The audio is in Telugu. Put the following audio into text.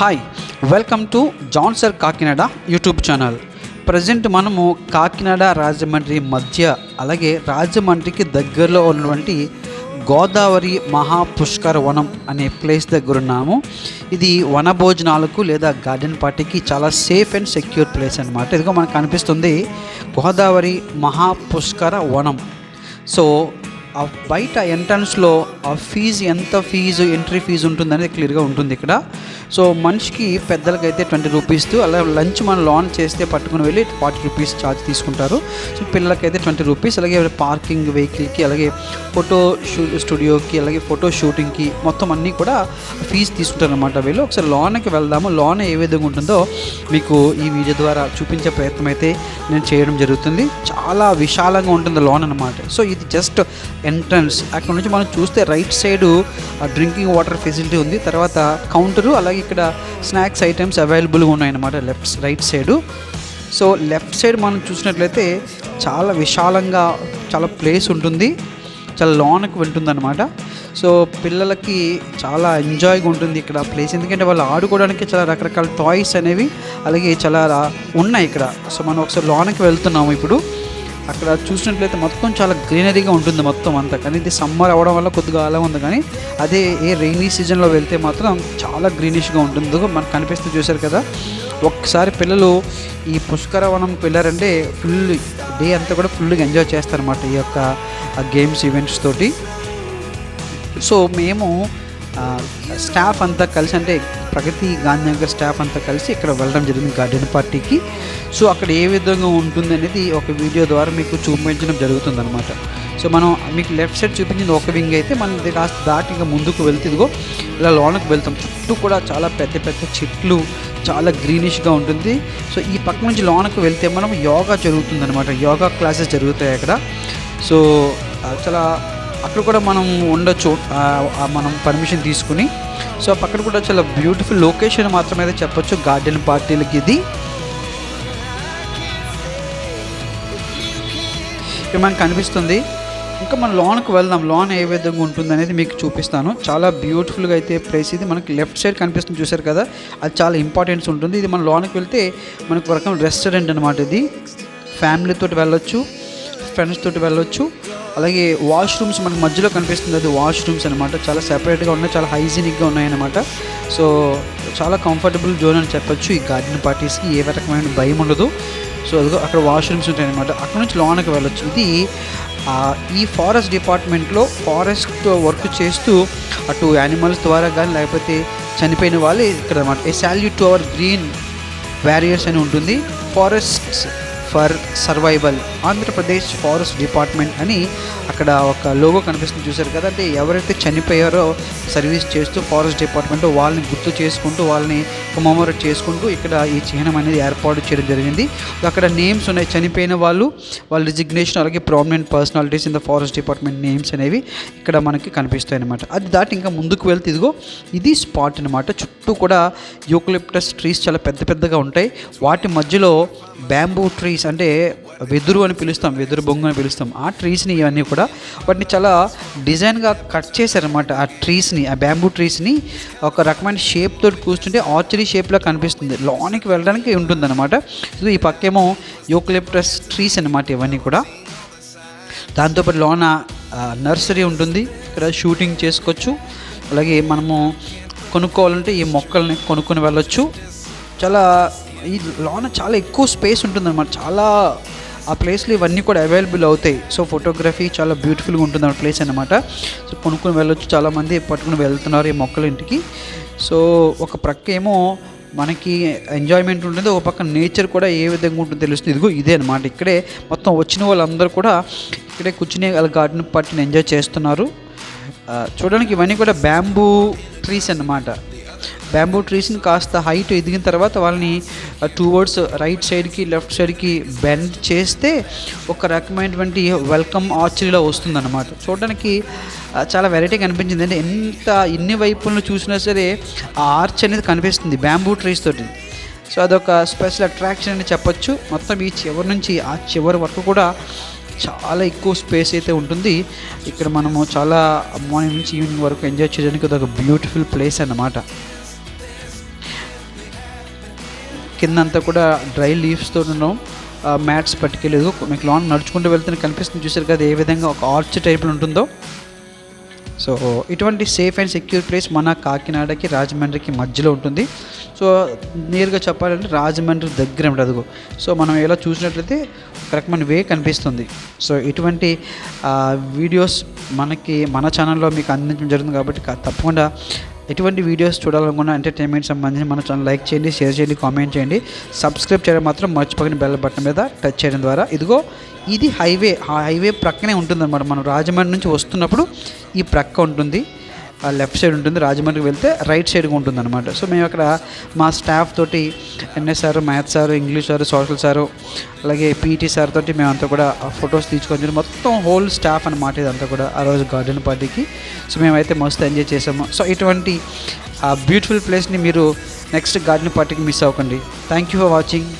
హాయ్ వెల్కమ్ టు జాన్సర్ కాకినాడ యూట్యూబ్ ఛానల్ ప్రజెంట్ మనము కాకినాడ రాజమండ్రి మధ్య అలాగే రాజమండ్రికి దగ్గరలో ఉన్నటువంటి గోదావరి మహాపుష్కర వనం అనే ప్లేస్ దగ్గర ఉన్నాము. ఇది వన భోజనాలకు లేదా గార్డెన్ పార్టీకి చాలా సేఫ్ అండ్ సెక్యూర్ ప్లేస్ అనమాట ఇదిగో మనకు కనిపిస్తుంది గోదావరి మహాపుష్కర వనం. సో ఆ బయట ఎంట్రన్స్లో ఆ ఫీజు ఎంత ఫీజు ఎంట్రీ ఫీజు ఉంటుందనేది క్లియర్గా ఉంటుంది ఇక్కడ. సో మనిషికి పెద్దలకి అయితే ట్వంటీ రూపీస్ అలా లంచ్ మనం లాన్ చేస్తే పట్టుకుని వెళ్ళి ఫార్టీ రూపీస్ ఛార్జ్ తీసుకుంటారు. సో పిల్లలకైతే ట్వంటీ రూపీస్ అలాగే పార్కింగ్ వెహికల్కి అలాగే ఫోటో షూ స్టూడియోకి అలాగే ఫోటో షూటింగ్కి మొత్తం అన్నీ కూడా ఫీజు తీసుకుంటారు అనమాట వీళ్ళు. ఒకసారి లోన్కి వెళ్దాము. లోన్ ఏ విధంగా ఉంటుందో మీకు ఈ వీడియో ద్వారా చూపించే ప్రయత్నం అయితే నేను చేయడం జరుగుతుంది. చాలా విశాలంగా ఉంటుంది లోన్ అనమాట సో ఇది జస్ట్ ఎంట్రన్స్. అక్కడ నుంచి మనం చూస్తే right side drinking water facility ఉంది. తర్వాత కౌంటరు అలాగే ఇక్కడ స్నాక్స్ ఐటమ్స్ అవైలబుల్గా ఉన్నాయన్నమాట left right side so left side మనం చూసినట్లయితే చాలా విశాలంగా చాలా ప్లేస్ ఉంటుంది. చాలా లోన్కి వెళ్తుందన్నమాట. సో పిల్లలకి చాలా ఎంజాయ్గా ఉంటుంది ఇక్కడ ప్లేస్ ఎందుకంటే వాళ్ళు ఆడుకోవడానికి చాలా రకరకాల టాయ్స్ అనేవి అలాగే చాలా ఉన్నాయి ఇక్కడ. సో మనం ఒకసారి లోనకి వెళ్తున్నాము ఇప్పుడు. అక్కడ చూసినట్లయితే మొత్తం చాలా గ్రీనరీగా ఉంటుంది మొత్తం అంతా. కానీ ఇది సమ్మర్ అవడం వల్ల కొద్దిగా అలా ఉంది. కానీ అదే ఏ రెయినీ సీజన్లో వెళ్తే మాత్రం చాలా గ్రీనిష్గా ఉంటుంది. మనకు కనిపిస్తూ చూశారు కదా. ఒక్కసారి పిల్లలు ఈ పుష్కరవనంకి వెళ్ళారంటే ఫుల్ డే అంతా కూడా ఫుల్గా ఎంజాయ్ చేస్తారన్నమాట ఈ యొక్క గేమ్స్ ఈవెంట్స్ తోటి. సో మేము స్టాఫ్ అంతా కలిసి అంటే ప్రగతి గాంధీనగర్ స్టాఫ్ అంతా కలిసి ఇక్కడ వెళ్ళడం జరిగింది గార్డెన్ పార్టీకి. సో అక్కడ ఏ విధంగా ఉంటుంది అనేది ఒక వీడియో ద్వారా మీకు చూపించడం జరుగుతుంది అనమాట సో మనం మీకు లెఫ్ట్ సైడ్ చూపించింది ఒక వింగ్ అయితే మనం ఇది కాస్త దాటి ఇంకా ముందుకు వెళ్తే ఇదిగో ఇలా లోనకు వెళ్తాం. చుట్టూ కూడా చాలా పెద్ద పెద్ద చెట్లు చాలా గ్రీనిష్గా ఉంటుంది. సో ఈ పక్క నుంచి లోనకు వెళ్తే మనం యోగా జరుగుతుంది అనమాట యోగా క్లాసెస్ జరుగుతాయి అక్కడ. సో చాలా అక్కడ కూడా మనం ఉండొచ్చు. మనం పర్మిషన్ తీసుకుని. సో ఆ పక్కన కూడా చాలా బ్యూటిఫుల్ లొకేషన్ మాత్రమే అయితే చెప్పొచ్చు గార్డెన్ పార్టీలకి ఇది మనకు కనిపిస్తుంది. ఇంకా మనం లోన్కి వెళ్దాం. లోన్ ఏ విధంగా ఉంటుంది అనేది మీకు చూపిస్తాను. చాలా బ్యూటిఫుల్గా అయితే ప్లేస్ ఇది. మనకి లెఫ్ట్ సైడ్ కనిపిస్తుంది చూసారు కదా? అది చాలా ఇంపార్టెన్స్ ఉంటుంది. ఇది మన లోన్కి వెళ్తే మనకు రకం రెస్టారెంట్ అనమాట ఇది. ఫ్యామిలీతో వెళ్ళొచ్చు. ఫ్రెండ్స్ తోటి వెళ్ళొచ్చు. అలాగే వాష్రూమ్స్ మనకు మధ్యలో కనిపిస్తుంది. అది వాష్రూమ్స్ అనమాట చాలా సెపరేట్గా ఉన్నాయి చాలా హైజీనిక్గా ఉన్నాయన్నమాట. సో చాలా కంఫర్టబుల్ జోన్ అని చెప్పొచ్చు. ఈ గార్డెన్ పార్టీస్కి ఏ రకమైన భయం ఉండదు. సో అదిగో అక్కడ వాష్రూమ్స్ ఉంటాయన్నమాట. అక్కడ నుంచి లోనకి వెళ్ళొచ్చు. ఇది ఈ ఫారెస్ట్ డిపార్ట్మెంట్లో ఫారెస్ట్ వర్క్ చేస్తూ అటు యానిమల్స్ ద్వారా కానీ లేకపోతే చనిపోయిన వాళ్ళు ఇక్కడ అనమాట a salute to our green barriers అని ఉంటుంది. Forests for survival. Andhra Pradesh forest department అని అక్కడ ఒక లోగో కనిపిస్తుంది చూసారు కదా. అంటే ఎవరైతే చనిపోయారో సర్వీస్ చేస్తూ ఫారెస్ట్ డిపార్ట్మెంట్ వాళ్ళని గుర్తు చేసుకుంటూ వాళ్ళని కొమమోరేట్ చేసుకుంటూ ఇక్కడ ఈ చిహ్నం అనేది ఏర్పాటు చేయడం జరిగింది. అక్కడ నేమ్స్ ఉన్నాయి. చనిపోయిన వాళ్ళు వాళ్ళ రిజిగ్నేషన్ అలాగే prominent personalities in the forest department names అనేవి ఇక్కడ మనకి కనిపిస్తాయి అనమాట అది దాటి ఇంకా ముందుకు వెళ్తే ఇదిగో ఇది స్పాట్ అనమాట చుట్టూ కూడా యూకలిప్టస్ ట్రీస్ చాలా పెద్ద పెద్దగా ఉంటాయి. వాటి మధ్యలో బ్యాంబూ ట్రీస్ అంటే వెదురు అని పిలుస్తాం వెదురు బొంగు అని పిలుస్తాం. ఆ ట్రీస్ని ఇవన్నీ కూడా వాటిని చాలా డిజైన్గా కట్ చేశారనమాట ఆ ట్రీస్ని ఆ బ్యాంబూ ట్రీస్ని ఒక రకమైన షేప్ తోటి కూర్చుంటే ఆర్చరీ షేప్లో కనిపిస్తుంది. లోనికి వెళ్ళడానికి ఉంటుందన్నమాట. అనమాట ఈ పక్కేమో యూక్లిప్టస్ ట్రీస్ అనమాట ఇవన్నీ కూడా. దాంతోపాటు లోన నర్సరీ ఉంటుంది. ఇక్కడ షూటింగ్ చేసుకోవచ్చు. అలాగే మనము కొనుక్కోవాలంటే ఈ మొక్కల్ని కొనుక్కొని వెళ్ళొచ్చు. చాలా ఈ లోన చాలా ఎక్కువ స్పేస్ ఉంటుందన్నమాట. చాలా ఆ ప్లేస్లో ఇవన్నీ కూడా అవైలబుల్ అవుతాయి. సో ఫోటోగ్రఫీ చాలా బ్యూటిఫుల్గా ఉంటుంది ఆ ప్లేస్ అనమాట సో కొనుక్కొని వెళ్ళొచ్చు. చాలామంది పట్టుకుని వెళ్తున్నారు ఈ మొక్కల ఇంటికి. సో ఒక ప్రక్క ఏమో మనకి ఎంజాయ్మెంట్ ఉంటుంది. ఒక పక్క నేచర్ కూడా ఏ విధంగా ఉంటుందో తెలుస్తుంది. ఇదిగో ఇదే అనమాట ఇక్కడే మొత్తం వచ్చిన వాళ్ళందరూ కూడా ఇక్కడే కూర్చుని వాళ్ళ గార్డెన్ పార్టీని ఎంజాయ్ చేస్తున్నారు. చూడడానికి ఇవన్నీ కూడా బ్యాంబూ ట్రీస్ అన్నమాట. బ్యాంబూ ట్రీస్ని కాస్త హైట్ ఎదిగిన తర్వాత వాళ్ళని టూ వర్డ్స్ రైట్ సైడ్కి లెఫ్ట్ సైడ్కి బెండ్ చేస్తే ఒక రకమైనటువంటి వెల్కమ్ ఆర్చరీలో వస్తుందన్నమాట. చూడడానికి చాలా వెరైటీగా అనిపించింది అంటే ఎంత ఎన్ని వైపులను చూసినా సరే ఆ ఆర్చ్ అనేది కనిపిస్తుంది బ్యాంబూ ట్రీస్ తోటి. సో అదొక స్పెషల్ అట్రాక్షన్ అని చెప్పొచ్చు. మొత్తం ఈ చివరి నుంచి ఆ చివరి వరకు కూడా చాలా ఎక్కువ స్పేస్ అయితే ఉంటుంది. ఇక్కడ మనము చాలా మార్నింగ్ నుంచి ఈవినింగ్ వరకు ఎంజాయ్ చేయడానికి అదొక బ్యూటిఫుల్ ప్లేస్ అన్నమాట. కిందంతా కూడా డ్రై లీవ్స్తో ఉన్నాం మ్యాట్స్ పట్టుకెళ్ళలేదు మీకు లాన్ నడుచుకుంటూ వెళ్తున్న కనిపిస్తుంది. చూసారు కదా ఏ విధంగా ఒక ఆర్చ్ టైప్లో ఉంటుందో. సో ఇటువంటి సేఫ్ అండ్ సెక్యూర్ ప్లేస్ మన కాకినాడకి రాజమండ్రికి మధ్యలో ఉంటుంది. సో నేరుగా చెప్పాలంటే రాజమండ్రి దగ్గర ఉండదు సో మనం ఎలా చూసినట్లయితే ఒక రకమైన వే కనిపిస్తుంది. సో ఇటువంటి వీడియోస్ మనకి మన ఛానల్లో మీకు అందించడం జరుగుతుంది కాబట్టి తప్పకుండా ఎటువంటి వీడియోస్ చూడాలనుకున్న ఎంటర్టైన్మెంట్ సంబంధించి మన ఛానల్ లైక్ చేయండి షేర్ చేయండి కామెంట్ చేయండి. సబ్స్క్రైబ్ చేయడం మాత్రం మర్చిపోయిన బెల్ బటన్ మీద టచ్ చేయడం ద్వారా. ఇదిగో ఇది హైవే ఆ హైవే ప్రక్కనే ఉంటుందన్నమాట. మనం రాజమండ్రి నుంచి వస్తున్నప్పుడు ఈ ప్రక్క ఉంటుంది. లెఫ్ట్ సైడ్ ఉంటుంది రాజమండ్రికి వెళ్తే రైట్ సైడ్గా ఉంటుంది అనమాట సో మేము అక్కడ మా స్టాఫ్ తోటి N S sir maths sir English sir social sir అలాగే పీటీ సార్ తోటి మేమంతా కూడా ఫొటోస్ తీసుకొని మొత్తం హోల్ స్టాఫ్ అనమాట ఇదంతా కూడా ఆ రోజు గార్డెన్ పార్టీకి. సో మేమైతే మస్తు ఎంజాయ్ చేసాము సో ఇటువంటి ఆ బ్యూటిఫుల్ ప్లేస్ని మీరు నెక్స్ట్ గార్డెన్ పార్టీకి మిస్ అవ్వకండి. Thank you for watching